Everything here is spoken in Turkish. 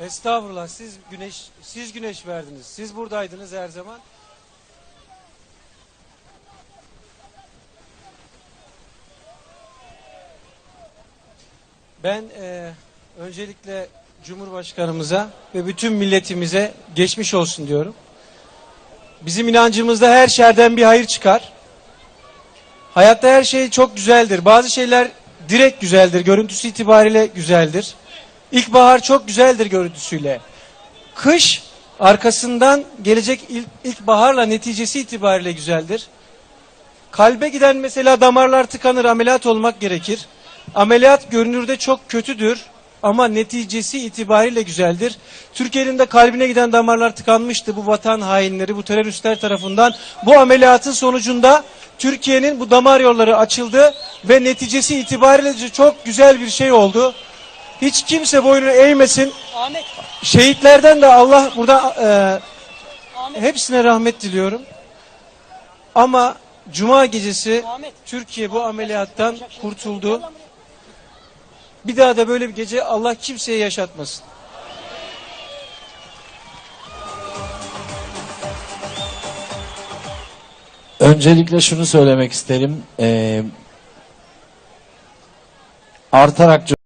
Estağfurullah siz güneş siz güneş verdiniz. Siz buradaydınız her zaman. Ben eee, öncelikle Cumhurbaşkanımıza ve bütün milletimize geçmiş olsun diyorum. Bizim inancımızda her şerden bir hayır çıkar. Hayatta her şey çok güzeldir. Bazı şeyler direkt güzeldir, görüntüsü itibariyle güzeldir. İlkbahar çok güzeldir görüntüsüyle. Kış arkasından gelecek ilk, ilkbaharla neticesi itibariyle güzeldir. Kalbe giden mesela damarlar tıkanır, ameliyat olmak gerekir. Ameliyat görünürde çok kötüdür ama neticesi itibariyle güzeldir. Türkiye'nin de kalbine giden damarlar tıkanmıştı bu vatan hainleri, bu teröristler tarafından. Bu ameliyatın sonucunda Türkiye'nin bu damar yolları açıldı ve neticesi itibariyle çok güzel bir şey oldu. Hiç kimse boynunu eğmesin. Ahmet, Şehitlerden de Allah burada Ahmet, e, hepsine rahmet diliyorum. Ama Cuma gecesi Ahmet. Türkiye bu ameliyattan kurtuldu. Bir daha da böyle bir gece Allah kimseye yaşatmasın. Öncelikle şunu söylemek isterim. Ee, artarak